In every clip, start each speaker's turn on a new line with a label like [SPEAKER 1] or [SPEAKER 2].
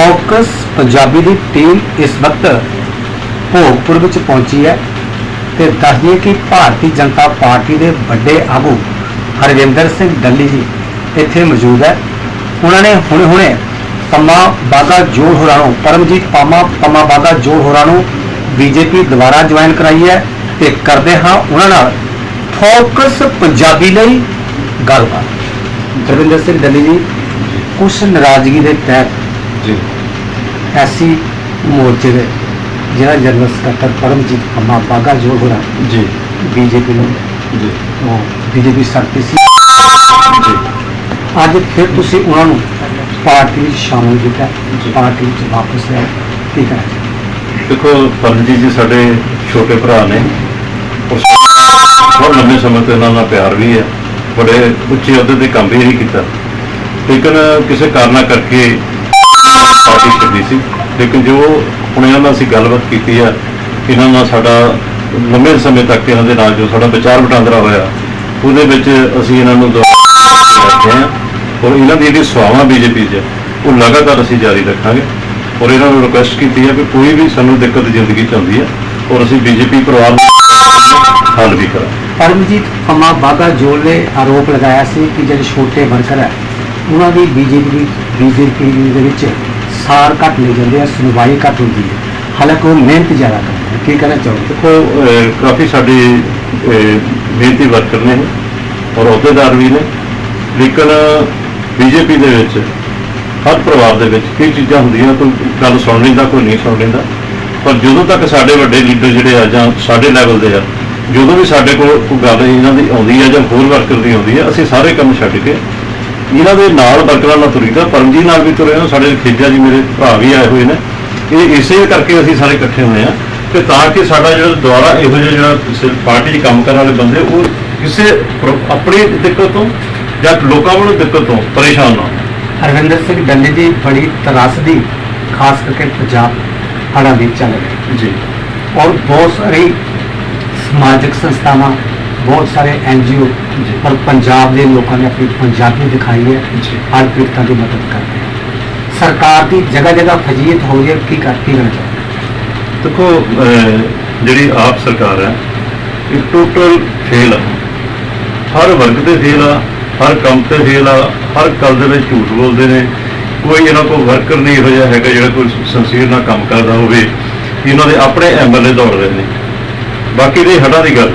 [SPEAKER 1] Focus Punjabi ਦੀ team ਇਸ ਵਕਤ ਭੋਗਪੁਰ ਵਿੱਚ ਪਹੁੰਚੀ ਹੈ ਤੇ ਦੱਸਦੀ ਕਿ ਭਾਰਤੀ ਜਨਤਾ ਪਾਰਟੀ ਦੇ ਵੱਡੇ ਆਗੂ ਹਰਵਿੰਦਰ ਸਿੰਘ ਦੱਲੀ ਜੀ ਇੱਥੇ ਮੌਜੂਦ ਹੈ। ਉਹਨਾਂ ਨੇ ਹੁਣੇ-ਹੁਣੇ ਪੰਮਾ ਬਾਗਾ ਜੋੜ ਹੋਰਾਂ ਨੂੰ, ਪਰਮਜੀਤ ਪਾਮਾ ਪੰਮਾ ਬਾਗਾ ਜੋੜ ਹੋਰਾਂ ਨੂੰ ਬੀਜੇਪੀ ਦੁਬਾਰਾ ਜੁਆਇਨ ਕਰਾਈ ਹੈ ਤੇ ਕਰਦੇ ਹਾਂ ਉਹਨਾਂ ਨਾਲ ਫੋਕਸ ਪੰਜਾਬੀ ਲਈ ਗੱਲਬਾਤ। ਦਰਵਿੰਦਰ ਸਿੰਘ ਦੱਲੀ ਜੀ, ਕੁਛ ਨਾਰਾਜ਼ਗੀ ਦੇ ਤਹਿਤ
[SPEAKER 2] ਜੀ।
[SPEAKER 1] ਐਸੀ ਮੋਰਚੇ ਦੇ ਜਿਹੜਾ ਜਨਰਲ ਸਕੱਤਰ ਪਰਮਜੀਤ ਪੰਮਾ ਬਾਗਾ ਜੋੜ ਹੋਰਾਂ
[SPEAKER 2] ਜੀ।
[SPEAKER 1] ਬੀਜੇਪੀ ਨੂੰ।
[SPEAKER 2] ਜੀ।
[SPEAKER 1] ਉਹ ਬੀਜੇਪੀ ਸਰਤੀ ਸੀ।
[SPEAKER 2] ਜੀ।
[SPEAKER 1] ਅੱਜ ਫਿਰ ਤੁਸੀਂ ਉਹਨਾਂ ਨੂੰ ਪਾਰਟੀ ਵਿੱਚ ਸ਼ਾਮਲ ਕੀਤਾ।
[SPEAKER 2] ਜੀ।
[SPEAKER 1] ਪਾਰਟੀ ਵਿੱਚ ਵਾਪਸ ਲਿਆ। ਕੀ ਕਰਾਂ
[SPEAKER 2] ਦੇਖੋ ਪਰਮਜੀਤ ਜੀ ਸਾਡੇ ਛੋਟੇ ਭਰਾ ਨੇ। ਬਹੁਤ ਲੰਬੇ ਸਮੇਂ ਤੋਂ ਇਹਨਾਂ ਨਾਲ ਪਿਆਰ ਵੀ ਹੈ। ਬੜੇ ਉੱਚੇ ਅਹੁਦੇ ਤੇ ਕੰਮ ਵੀ ਨਹੀਂ ਕੀਤਾ। ਲੇਕਿਨ ਕਿਸੇ ਕਾਰਨਾ ਕਰਕੇ ਪਾਰਟੀ ਛੱਡੀ ਸੀ। ਲੇਕਿਨ ਜੋ ਹੁਣ ਇਹਨਾਂ ਨਾਲ ਅਸੀਂ ਗੱਲਬਾਤ ਕੀਤੀ ਹੈ ਇਹਨਾਂ ਨਾਲ ਸਾਡਾ ਲੰਮੇ ਸਮੇਂ ਤੱਕ ਇਹਨਾਂ ਦੇ ਨਾਲ ਜੋ ਸਾਡਾ ਵਿਚਾਰ ਵਟਾਂਦਰਾ ਹੋਇਆ, ਉਹਦੇ ਵਿੱਚ ਅਸੀਂ ਇਹਨਾਂ ਨੂੰ ਦੁਬਾਰਾ ਰੱਖਦੇ ਹਾਂ। ਔਰ ਇਹਨਾਂ ਦੀ ਜਿਹੜੀ ਸੇਵਾਵਾਂ ਬੀਜੇਪੀ 'ਚ, ਉਹ ਲਗਾਤਾਰ ਅਸੀਂ ਜਾਰੀ ਰੱਖਾਂਗੇ। ਔਰ ਇਹਨਾਂ ਨੂੰ ਰਿਕੁਐਸਟ ਕੀਤੀ ਹੈ ਕਿ ਕੋਈ ਵੀ ਸਾਨੂੰ ਦਿੱਕਤ ਜ਼ਿੰਦਗੀ 'ਚ ਆਉਂਦੀ ਹੈ ਔਰ ਅਸੀਂ ਬੀਜੇਪੀ ਪਰਿਵਾਰ ਨੂੰ ਹੱਲ ਵੀ ਕਰਾਂਗੇ।
[SPEAKER 1] ਪਰਮਜੀਤ ਪੰਮਾ ਬਾਗਾ ਜੋਲ ਨੇ ਆਰੋਪ ਲਗਾਇਆ ਸੀ ਕਿ ਜਿਹੜੇ ਛੋਟੇ ਵਰਕਰ ਹੈ ਉਹਨਾਂ ਦੀ ਬੀਜੇਪੀ ਬੀਜੇਪੀ ਦੇ ਵਿੱਚ ਸਾਰ ਘੱਟ ਲੈ ਜਾਂਦੇ ਆ ਸੁਣਵਾਈ ਘੱਟ ਹੁੰਦੀ ਹੈ। ਹਾਲਾਂਕਿ ਉਹ ਮਿਹਨਤ ਜ਼ਿਆਦਾ ਕਰਦੇ ਹੈ ਕੀ ਕਹਿਣਾ ਚਾਹੋਗੇ?
[SPEAKER 2] ਦੇਖੋ ਅਹ, ਕਾਫੀ ਸਾਡੇ ਅਹ, ਮਿਹਨਤੀ ਵਰਕਰ ਨੇ ਔਰ ਅਹੁਦੇਦਾਰ ਵੀ ਨੇ। ਲੇਕਿਨ ਬੀਜੇਪੀ ਦੇ ਵਿੱਚ ਹਰ ਪਰਿਵਾਰ ਦੇ ਵਿੱਚ ਕਈ ਚੀਜ਼ਾਂ ਹੁੰਦੀਆਂ ਕੋਈ ਗੱਲ ਸੁਣ ਲੈਂਦਾ ਕੋਈ ਨਹੀਂ ਸੁਣ ਲੈਂਦਾ। ਪਰ ਜਦੋਂ ਤੱਕ ਸਾਡੇ ਵੱਡੇ ਲੀਡਰ ਜਿਹੜੇ ਆ ਜਾਂ ਸਾਡੇ ਲੈਵਲ ਦੇ ਆ ਜਦੋਂ ਵੀ ਸਾਡੇ ਕੋਲ ਕੋਈ ਗੱਲ ਇਹਨਾਂ ਦੀ ਆਉਂਦੀ ਹੈ ਜਾਂ ਹੋਰ ਵਰਕਰ ਦੀ ਆਉਂਦੀ ਹੈ ਅਸੀਂ ਸਾਰੇ ਕੰਮ ਛੱਡ ਕੇ ਇਹਨਾਂ ਦੇ ਨਾਲ ਵਰਕਰਾਂ ਨਾਲ ਤੁਰੀਦਾ ਪਰਮਜੀਤ ਨਾਲ ਵੀ ਤੁਰੇ ਹਾਂ ਸਾਡੇ ਖੇਜਾ ਜੀ ਮੇਰੇ ਭਰਾ ਵੀ ਆਏ ਹੋਏ ਨੇ। ਇਹ ਇਸੇ ਕਰਕੇ ਅਸੀਂ ਸਾਰੇ ਇਕੱਠੇ ਹੋਏ ਆ ਕਿ ਤਾਂ ਕਿ ਸਾਡਾ ਜਿਹੜਾ ਦੁਆਰਾ ਇਹੋ ਜਿਹਾ ਜਿਹੜਾ ਪਾਰਟੀ 'ਚ ਕੰਮ ਕਰਨ ਵਾਲੇ ਬੰਦੇ ਉਹ ਕਿਸੇ ਆਪਣੀ ਦਿੱਕਤ ਤੋਂ ਜਾਂ ਲੋਕਾਂ ਵੱਲੋਂ ਦਿੱਕਤ ਤੋਂ ਪਰੇਸ਼ਾਨ ਨਾ।
[SPEAKER 1] ਹਰਵਿੰਦਰ ਸਿੰਘ ਡੱਲੇ ਜੀ ਬੜੀ ਤਰਾਸਦੀ ਖਾਸ ਕਰਕੇ ਪੰਜਾਬ ਹੜ੍ਹਾਂ ਵਿੱਚ ਚੱਲ ਰਹੀ।
[SPEAKER 2] ਜੀ।
[SPEAKER 1] ਔਰ ਬਹੁਤ ਸਾਰੀ ਸਮਾਜਿਕ ਸੰਸਥਾਵਾਂ ਬਹੁਤ ਸਾਰੇ ਐਨਜੀਓ
[SPEAKER 2] ਜੀ।
[SPEAKER 1] ਪਰ ਪੰਜਾਬ ਦੇ ਲੋਕਾਂ ਨੇ ਆਪਣੀ ਪੰਜਾਬੀ ਦਿਖਾਈ ਹੈ
[SPEAKER 2] ਜੀ।
[SPEAKER 1] ਹਰ ਪੀੜਤਾਂ ਦੀ ਮਦਦ ਕਰ ਹੈ ਸਰਕਾਰ ਦੀ ਜਗ੍ਹਾ ਜਗ੍ਹਾ ਫਜੀਅਤ ਹੋ ਰਹੀ ਹੈ, ਕੀ ਕਰ ਕੀ ਕਰਨਾ
[SPEAKER 2] ਦੇਖੋ ਜਿਹੜੀ ਆਪ ਸਰਕਾਰ ਹੈ, ਇਹ ਟੋਟਲ ਫੇਲ ਆ। ਹਰ ਵਰਗ ਤੇ ਫੇਲ ਆ, ਹਰ ਕੰਮ ਤੇ ਫੇਲ ਆ, ਹਰ ਗੱਲ ਦੇ ਵਿੱਚ ਝੂਠ ਬੋਲਦੇ ਨੇ। ਕੋਈ ਇਹਨਾਂ ਕੋਲ ਵਰਕਰ ਨਹੀਂ ਇਹੋ ਜਿਹਾ ਹੈਗਾ ਜਿਹੜਾ ਕੋਈ ਸੰਸੀਰ ਨਾਲ ਕੰਮ ਕਰਦਾ ਹੋਵੇ। ਇਹਨਾਂ ਦੇ ਆਪਣੇ ਐਮਐਲਏ ਦੌੜ ਰਹੇ ਨੇ। ਬਾਕੀ ਦੇ ਹੜ੍ਹਾਂ ਦੀ ਗੱਲ।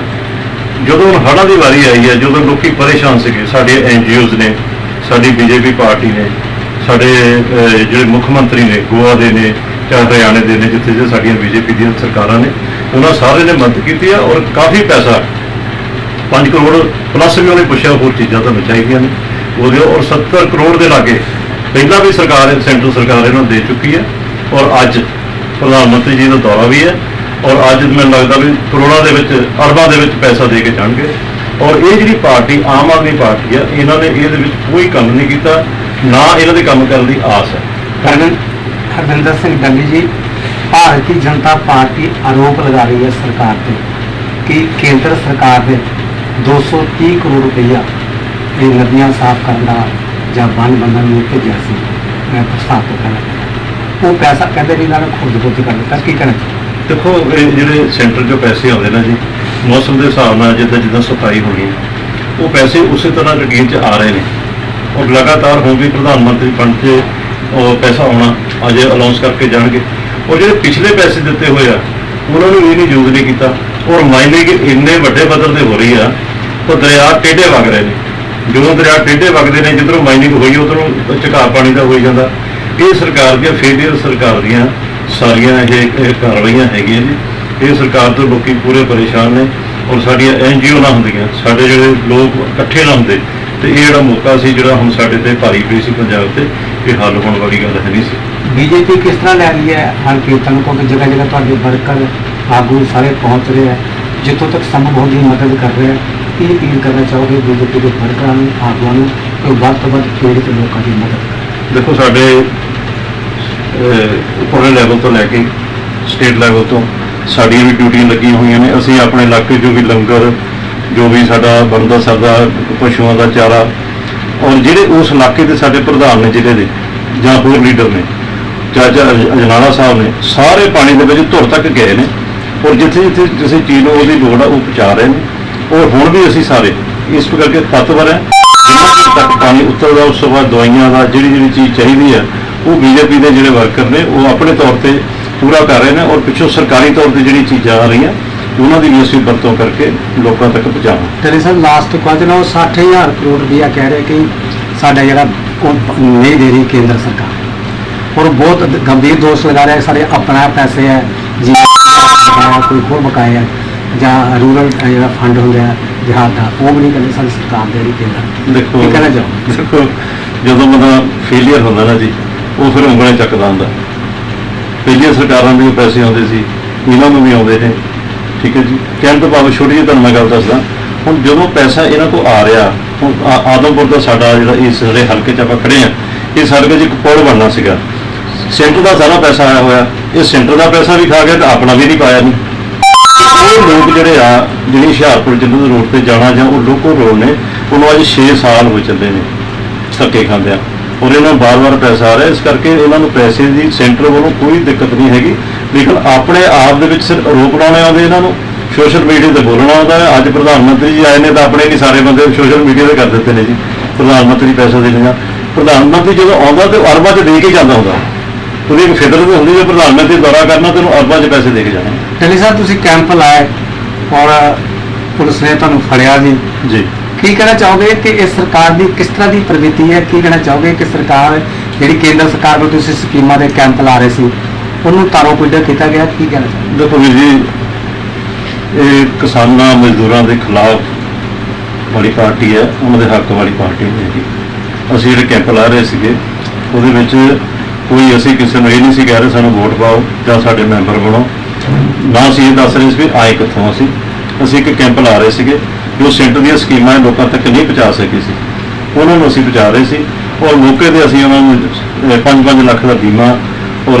[SPEAKER 2] ਜਦੋਂ ਹੁਣ ਹੜ੍ਹਾਂ ਦੀ ਵਾਰੀ ਆਈ ਹੈ, ਜਦੋਂ ਲੋਕੀ ਪਰੇਸ਼ਾਨ ਸੀਗੇ, ਸਾਡੇ ਐਨਜੀਓਜ਼ ਨੇ, ਸਾਡੀ ਬੀਜੇਪੀ ਪਾਰਟੀ ਨੇ, ਸਾਡੇ ਜਿਹੜੇ ਮੁੱਖ ਮੰਤਰੀ ਨੇ, ਗੋਆ ਦੇ ਨੇ, ਜਾਂ ਹਰਿਆਣੇ ਦੇ ਨੇ, ਜਿੱਥੇ ਜਿੱਥੇ ਸਾਡੀਆਂ ਬੀਜੇਪੀ ਦੀਆਂ ਸਰਕਾਰਾਂ ਨੇ, ਉਹਨਾਂ ਸਾਰੇ ਨੇ ਮਦਦ ਕੀਤੀ ਹੈ ਔਰ ਕਾਫੀ ਪੈਸਾ 5 ਕਰੋੜ ਪਲੱਸ ਵੀ ਉਹਨੇ ਪੁੱਛਿਆ ਹੋਰ ਚੀਜ਼ਾਂ ਤੁਹਾਨੂੰ ਚਾਹੀਦੀਆਂ ਨੇ ਉਹਦੇ ਔਰ 70 ਕਰੋੜ ਦੇ ਲਾਗੇ ਪਹਿਲਾਂ ਵੀ ਸਰਕਾਰ, ਸੈਂਟਰ ਸਰਕਾਰ ਇਹਨਾਂ ਦੇ ਚੁੱਕੀ ਹੈ, ਔਰ ਅੱਜ ਪ੍ਰਧਾਨ ਮੰਤਰੀ ਜੀ ਦਾ ਦੌਰਾ ਵੀ ਹੈ ਔਰ ਅੱਜ ਮੈਨੂੰ ਲੱਗਦਾ ਵੀ ਕਰੋੜਾਂ ਦੇ ਵਿੱਚ, ਅਰਬਾਂ ਦੇ ਵਿੱਚ ਪੈਸਾ ਦੇ ਕੇ ਜਾਣਗੇ। ਔਰ ਇਹ ਜਿਹੜੀ ਪਾਰਟੀ, ਆਮ ਆਦਮੀ ਪਾਰਟੀ ਆ, ਇਹਨਾਂ ਨੇ ਇਹਦੇ ਵਿੱਚ ਕੋਈ ਕੰਮ ਨਹੀਂ ਕੀਤਾ, ਨਾ ਇਹਨਾਂ ਦੇ ਕੰਮ ਕਰਨ ਦੀ ਆਸ ਹੈ।
[SPEAKER 1] ਹਰਵਿੰਦ ਹਰਵਿੰਦਰ ਸਿੰਘ ਡੱਲੀ ਜੀ, ਭਾਰਤੀ ਜਨਤਾ ਪਾਰਟੀ ਆਰੋਪ ਲਗਾ ਰਹੀ ਹੈ ਸਰਕਾਰ ਤੇ ਕਿ ਕੇਂਦਰ ਸਰਕਾਰ ਨੇ 230 ਕਰੋੜ ਰੁਪਈਆ ਇਹ ਨਦੀਆਂ ਸਾਫ਼ ਕਰਨ ਦਾ ਜਾਂ ਬੰਨ ਬੰਨਣ ਨੂੰ ਭੇਜਿਆ ਸੀ। ਮੈਂ ਪ੍ਰਸਤਾਵ ਕਰਨਾ ਉਹ ਪੈਸਾ ਕਹਿੰਦੇ ਵੀ ਇਹਨਾਂ ਨੇ ਖੁਦ ਬੁੱਧ ਕਰ ਦਿੱਤਾ। ਕੀ ਕਰਨਾ ਚਾਹੀਦਾ
[SPEAKER 2] ਦੇਖੋ, ਇਹ ਜਿਹੜੇ ਸੈਂਟਰ ਜੋ ਪੈਸੇ ਆਉਂਦੇ ਨੇ ਜੀ, ਮੌਸਮ ਦੇ ਹਿਸਾਬ ਨਾਲ ਜਿੱਦਾਂ ਜਿੱਦਾਂ ਸਫ਼ਾਈ ਹੋਣੀ ਉਹ ਪੈਸੇ ਉਸੇ ਤਰ੍ਹਾਂ ਰੁਟੀਨ 'ਚ ਆ ਰਹੇ ਨੇ। ਔਰ ਲਗਾਤਾਰ ਹੁਣ ਵੀ ਪ੍ਰਧਾਨ ਮੰਤਰੀ ਫੰਡ 'ਚ ਉਹ ਪੈਸਾ ਆਉਣਾ ਅਜੇ ਅਨਾਉਂਸ ਕਰਕੇ ਜਾਣਗੇ। ਔਰ ਜਿਹੜੇ ਪਿਛਲੇ ਪੈਸੇ ਦਿੱਤੇ ਹੋਏ ਆ, ਉਹਨਾਂ ਨੂੰ ਇਹ ਨਹੀਂ ਯੂਜ਼ ਨਹੀਂ ਕੀਤਾ। ਔਰ ਮਾਈਨਿੰਗ ਇੰਨੇ ਵੱਡੇ ਪੱਧਰ ਤੇ ਹੋ ਰਹੀ ਆ ਤਾਂ ਦਰਿਆ ਟੇਢੇ ਵਗ ਰਹੇ ਨੇ। ਜਦੋਂ ਦਰਿਆ ਟੇਢੇ ਵਗਦੇ ਨੇ, ਜਿੱਧਰੋਂ ਮਾਈਨਿੰਗ ਹੋਈ, ਉਧਰੋਂ ਝਕਾ ਪਾਣੀ ਦਾ ਹੋਈ ਜਾਂਦਾ। ਇਹ ਸਰਕਾਰ ਦੀਆਂ ਫੇਲੀਅਰ ਸਰਕਾਰ ਦੀਆਂ ਸਾਰੀਆਂ ਇਹ ਕਾਰਵਾਈਆਂ ਹੈਗੀਆਂ ਜੀ ਇਹ ਸਰਕਾਰ ਤੋਂ ਲੋਕੀ ਪੂਰੇ ਪਰੇਸ਼ਾਨ ਨੇ ਔਰ ਸਾਡੀਆਂ ਐਨਜੀਓ ਨਾ ਹੁੰਦੀਆਂ। ਸਾਡੇ ਜਿਹੜੇ ਲੋਕ ਇਕੱਠੇ ਨਾ ਹੁੰਦੇ ਤੇ ਇਹ ਜਿਹੜਾ ਮੌਕਾ ਸੀ ਜਿਹੜਾ ਹੁਣ ਸਾਡੇ ਤੇ ਭਾਰੀ ਪਈ ਸੀ ਪੰਜਾਬ ਤੇ ਇਹ ਹੱਲ ਹੋਣ ਵਾਲੀ ਗੱਲ ਹੈ ਨਹੀਂ ਸੀ।
[SPEAKER 1] ਬੀਜੇਪੀ ਕਿਸ ਤਰ੍ਹਾਂ ਲੈ ਰਹੀ ਹੈ? ਹਰ ਕੀਰਤਨ ਕੋ ਕਿ ਜਗ੍ਹਾ ਜਗ੍ਹਾ ਤੁਹਾਡੇ ਵਰਕਰ ਆਗੂ ਸਾਰੇ ਪਹੁੰਚ ਰਹੇ ਹੈ ਜਿੱਥੋਂ ਤੱਕ ਸੰਭਵ ਹੁੰਦੀ ਮਦਦ ਕਰ ਰਹੇ ਹੈ ਕੀ ਅਪੀਲ ਕਰਨਾ ਚਾਹੋਗੇ ਬੀਜੇਪੀ ਦੇ ਵਰਕਰਾਂ ਨੂੰ ਆਗੂਆਂ ਨੂੰ ਕਿ ਵੱਧ ਤੋਂ ਵੱਧ ਪੀੜਤ ਲੋਕਾਂ ਦੀ ਮਦਦ
[SPEAKER 2] ਦੇਖੋ ਸਾਡੇ ਅਹ, ਲੈਵਲ ਤੋਂ ਲੈ ਕੇ ਸਟੇਟ ਲੈਵਲ ਤੋਂ ਸਾਡੀਆਂ ਵੀ ਡਿਊਟੀਆਂ ਲੱਗੀਆਂ ਹੋਈਆਂ ਨੇ। ਅਸੀਂ ਆਪਣੇ ਇਲਾਕੇ 'ਚੋਂ ਵੀ ਲੰਗਰ ਜੋ ਵੀ ਸਾਡਾ ਬਣਦਾ ਸਰਦਾ ਪਸ਼ੂਆਂ ਦਾ ਚਾਰਾ ਔਰ ਜਿਹੜੇ ਉਸ ਇਲਾਕੇ ਦੇ ਸਾਡੇ ਪ੍ਰਧਾਨ ਨੇ ਜ਼ਿਲ੍ਹੇ ਦੇ ਜਾਂ ਹੋਰ ਲੀਡਰ ਨੇ ਜੱਜ ਅਜਨਾਲਾ ਸਾਹਿਬ ਨੇ ਸਾਰੇ ਪਾਣੀ ਦੇ ਵਿੱਚ ਧੁਰ ਤੱਕ ਗਏ ਨੇ। ਔਰ ਜਿੱਥੇ ਜਿੱਥੇ ਕਿਸੇ ਚੀਜ਼ ਨੂੰ ਉਹਦੀ ਲੋੜ ਆ ਉਹ ਪਹੁੰਚਾ ਰਹੇ ਨੇ। ਔਰ ਹੁਣ ਵੀ ਅਸੀਂ ਸਾਰੇ ਇਸ ਕਰਕੇ ਤਤਵਰ ਹੈ। ਜਿੰਨਾ ਤੱਕ ਪਾਣੀ ਉਤਰਦਾ ਉਸ ਤੋਂ ਬਾਅਦ ਦਵਾਈਆਂ ਦਾ ਜਿਹੜੀ ਜਿਹੜੀ ਚੀਜ਼ ਚਾਹੀਦੀ ਹੈ ਉਹ ਬੀਜੇਪੀ ਦੇ ਜਿਹੜੇ ਵਰਕਰ ਨੇ ਉਹ ਆਪਣੇ ਤੌਰ ਤੇ ਪੂਰਾ ਕਰ ਰਹੇ ਨੇ ਔਰ ਪਿੱਛੋਂ ਸਰਕਾਰੀ ਤੌਰ ਤੇ ਜਿਹੜੀ ਚੀਜ਼ਾਂ ਆ ਰਹੀਆਂ ਉਹਨਾਂ ਦੀ ਵੀ ਅਸੀਂ ਵਰਤੋਂ ਕਰਕੇ ਲੋਕਾਂ ਤੱਕ ਪਹੁੰਚਾਵਾਂ
[SPEAKER 1] ਤੇਰੇ ਸਰ ਲਾਸਟ ਕੁਐਸਚਨ ਉਹ 60000 ਕਰੋੜ ਰੁਪਇਆ ਕਹਿ ਰਹੇ ਕਿ ਸਾਡਾ ਜਿਹੜਾ ਉਹ ਨਹੀਂ ਦੇ ਰਹੀ ਕੇਂਦਰ ਸਰਕਾਰ। ਔਰ ਬਹੁਤ ਗੰਭੀਰ ਦੋਸ਼ ਲਗਾ ਰਿਹਾ ਸਾਡੇ ਆਪਣਾ ਪੈਸੇ ਹੈ ਬਕਾਇਆ ਕੋਈ ਹੋਰ ਬਕਾਇਆ ਹੈ ਜਾਂ ਰੂਰਲ ਜਿਹੜਾ ਫੰਡ ਹੁੰਦਾ ਹੈ ਜਹਾਦ ਦਾ ਉਹ ਵੀ ਨਹੀਂ ਕਹਿੰਦੇ ਸਾਡੀ ਸਰਕਾਰ ਦੇ ਰਹੀ ਕੇਂਦਰ।
[SPEAKER 2] ਦੇਖੋ
[SPEAKER 1] ਕੀ ਕਹਿਣਾ?
[SPEAKER 2] ਦੇਖੋ ਜਦੋਂ ਬੰਦਾ ਫੇਲੀਅਰ ਹੁੰਦਾ ਨਾ ਜੀ ਉਹ ਫਿਰ ਉਂਗਲਾਂ ਚੱਕਦਾ ਹੁੰਦਾ ਪਹਿਲੀਆਂ ਸਰਕਾਰਾਂ ਦੇ ਪੈਸੇ ਆਉਂਦੇ ਸੀ, ਇਹਨਾਂ ਨੂੰ ਵੀ ਆਉਂਦੇ ਨੇ। ਠੀਕ ਹੈ ਜੀ। ਕਹਿਣ ਤੋਂ ਭਾਵੇਂ ਛੋਟੀ ਜਿਹੀ ਤੁਹਾਨੂੰ ਮੈਂ ਗੱਲ ਦੱਸਦਾ, ਹੁਣ ਜਦੋਂ ਪੈਸਾ ਇਹਨਾਂ ਤੋਂ ਆ ਰਿਹਾ, ਹੁਣ ਆਦਮਪੁਰ ਦਾ ਸਾਡਾ ਜਿਹੜਾ ਇਸ ਜਿਹੜੇ ਹਲਕੇ 'ਚ ਆਪਾਂ ਖੜੇ ਆ ਇਹ ਸੜਕ 'ਚ ਇੱਕ ਪੁਲ ਬਣਨਾ ਸੀਗਾ। ਸੈਂਟਰ ਦਾ ਸਾਰਾ ਪੈਸਾ ਆਇਆ ਹੋਇਆ। ਇਹ ਸੈਂਟਰ ਦਾ ਪੈਸਾ ਵੀ ਖਾ ਗਿਆ ਤੇ ਆਪਣਾ ਵੀ ਨਹੀਂ ਪਾਇਆ ਨਹੀਂ ਉਹ ਲੋਕ ਜਿਹੜੇ ਆ, ਜਿਹੜੀ ਹੁਸ਼ਿਆਰਪੁਰ ਜੰਨੂ ਦੇ ਰੋਡ ਤੇ ਜਾਣਾ ਜਾਂ ਉਹ ਲੋਕਲ ਰੋਡ ਨੇ, ਉਹਨੂੰ ਅੱਜ 6 ਸਾਲ ਹੋ ਚੱਲੇ ਨੇ ਧੱਕੇ ਖਾਂਦੇ ਆ ਔਰ ਇਹਨਾਂ ਨੂੰ ਬਾਰ-ਬਾਰ ਪੈਸਾ ਆ ਰਿਹਾ ਇਸ ਕਰਕੇ ਇਹਨਾਂ ਨੂੰ ਪੈਸੇ ਦੀ ਸੈਂਟਰ ਵੱਲੋਂ ਕੋਈ ਦਿੱਕਤ ਨਹੀਂ ਹੈਗੀ। ਲੇਕਿਨ ਆਪਣੇ ਆਪ ਦੇ ਵਿੱਚ ਸਿਰਫ ਆਰੋਪ ਲਾਉਣੇ ਆਉਂਦੇ ਇਹਨਾਂ ਨੂੰ ਸੋਸ਼ਲ ਮੀਡੀਆ ਤੇ ਬੋਲਣਾ ਆਉਂਦਾ ਹੈ। ਅੱਜ ਪ੍ਰਧਾਨ ਮੰਤਰੀ ਜੀ ਆਏ ਨੇ ਤਾਂ ਆਪਣੇ ਨਹੀਂ ਸਾਰੇ ਬੰਦੇ ਸੋਸ਼ਲ ਮੀਡੀਆ ਤੇ ਕਰ ਦਿੱਤੇ ਨੇ ਜੀ। ਪ੍ਰਧਾਨ ਮੰਤਰੀ ਪੈਸਾ ਦੇ ਲੈਣਾ ਪ੍ਰਧਾਨ ਮੰਤਰੀ ਜਦੋਂ ਆਉਂਦਾ ਤੇ ਅਰਬਾਂ 'ਚ ਦੇ ਕੇ ਜਾਂਦਾ ਹੁੰਦਾ। ਉਹਦੀ ਇੱਕ ਫਿਤਰਤ ਹੁੰਦੀ ਜੇ ਪ੍ਰਧਾਨ ਮੰਤਰੀ ਦੌਰਾ ਕਰਨਾ ਤੇ ਉਹਨੂੰ ਅਰਬਾਂ 'ਚ ਪੈਸੇ ਦੇ ਕੇ ਜਾਣਾ।
[SPEAKER 1] ਟੈਲੀ ਸਾਹਿਬ ਤੁਸੀਂ ਕੈਂਪ ਲਾਏ ਔਰ ਪੁਲਿਸ ਨੇ ਤੁਹਾਨੂੰ ਫੜਿਆ ਜੀ।
[SPEAKER 2] ਜੀ।
[SPEAKER 1] ਕੀ ਕਹਿਣਾ ਚਾਹੋਗੇ ਕਿ ਇਸ ਸਰਕਾਰ ਦੀ ਕਿਸ ਤਰ੍ਹਾਂ ਦੀ ਪ੍ਰਵਿਰਤੀ ਹੈ? ਕੀ ਕਹਿਣਾ ਚਾਹੋਗੇ ਕਿ ਸਰਕਾਰ, ਜਿਹੜੀ ਕੇਂਦਰ ਸਰਕਾਰ ਨੂੰ ਤੁਸੀਂ ਸਕੀਮਾਂ ਦੇ ਕੈਂਪ ਲਾ ਰਹੇ ਸੀ, ਉਹਨੂੰ ਤਾਰੋ ਪੁੱਡਾ ਕੀਤਾ ਗਿਆ? ਕੀ ਕਹਿਣਾ ਚਾਹੋਗੇ?
[SPEAKER 2] ਦੇਖੋ ਵੀਰ ਜੀ, ਇਹ ਕਿਸਾਨਾਂ ਮਜ਼ਦੂਰਾਂ ਦੇ ਖਿਲਾਫ ਵਾਲੀ ਪਾਰਟੀ ਹੈ, ਉਹਨਾਂ ਦੇ ਹੱਕ ਵਾਲੀ ਪਾਰਟੀ ਨਹੀਂ ਜੀ। ਅਸੀਂ ਜਿਹੜੇ ਕੈਂਪ ਲਾ ਰਹੇ ਸੀਗੇ, ਉਹਦੇ ਵਿੱਚ ਕੋਈ ਅਸੀਂ ਕਿਸੇ ਨੂੰ ਇਹ ਨਹੀਂ ਸੀ ਕਹਿ ਰਹੇ, ਸਾਨੂੰ ਵੋਟ ਪਾਓ ਜਾਂ ਸਾਡੇ ਮੈਂਬਰ ਬਣੋ। ਨਾ ਅਸੀਂ ਇਹ ਦੱਸ ਰਹੇ ਸੀ ਵੀ ਆਏ ਕਿੱਥੋਂ ਅਸੀਂ। ਅਸੀਂ ਇੱਕ ਕੈਂਪ ਲਾ ਰਹੇ ਸੀਗੇ ਜੋ ਸੈਂਟਰ ਦੀਆਂ ਸਕੀਮਾਂ ਲੋਕਾਂ ਤੱਕ ਨਹੀਂ ਪਹੁੰਚਾ ਸਕੀ ਸੀ। ਉਹਨਾਂ ਨੂੰ ਅਸੀਂ ਪਹੁੰਚਾ ਰਹੇ ਸੀ ਔਰ ਮੌਕੇ ਤੇ ਅਸੀਂ ਉਹਨਾਂ ਨੂੰ 5-5 ਲੱਖ ਦਾ ਬੀਮਾ ਔਰ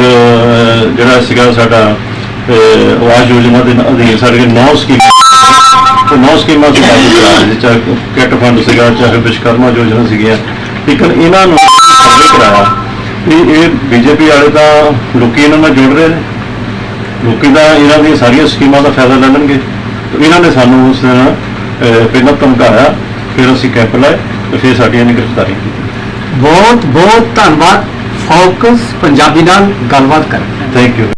[SPEAKER 2] ਜਿਹੜਾ ਸੀਗਾ ਸਾਡਾ ਅਹ, ਆਵਾਸ ਯੋਜਨਾ ਦੇ ਅਧੀਨ ਸਾਡੇ ਕੋਲ ਨੌ ਸਕੀਮਾਂ ਤੇ ਨੌ ਸਕੀਮਾਂ ਤੋਂ ਬਾਅਦ ਕਰਾ ਚਾਹੇ ਕਿੱਟ ਫੰਡ ਸੀਗਾ ਚਾਹੇ ਵਿਸ਼ਕਰਮਾ ਯੋਜਨਾ ਸੀਗੀਆਂ। ਲੇਕਿਨ ਇਹਨਾਂ ਨੂੰ ਸਰਵੇ ਕਰਾਇਆ। ਵੀ ਇਹ ਬੀਜੇਪੀ ਵਾਲੇ ਤਾਂ ਲੋਕੀ ਇਹਨਾਂ ਨਾਲ ਜੁੜ ਰਹੇ ਨੇ। ਲੋਕੀ ਤਾਂ ਇਹਨਾਂ ਦੀਆਂ ਸਾਰੀਆਂ ਸਕੀਮਾਂ ਦਾ ਫਾਇਦਾ ਲੈ ਲੈਣਗੇ। ਤੇ ਇਹਨਾਂ ਨੇ ਸਾਨੂੰ ਉਸ ਪਹਿਲਾਂ ਧਮਕਾਇਆ ਫਿਰ ਅਸੀਂ ਕੈਂਪ ਲਾਏ ਤੇ ਫਿਰ ਸਾਡੀਆਂ ਨੇ ਗ੍ਰਿਫਤਾਰੀ ਕੀਤੀ
[SPEAKER 1] ਬਹੁਤ ਬਹੁਤ ਧੰਨਵਾਦ। ਫੋਕਸ ਪੰਜਾਬੀ ਨਾਲ ਗੱਲਬਾਤ ਕਰਨ।
[SPEAKER 2] Thank you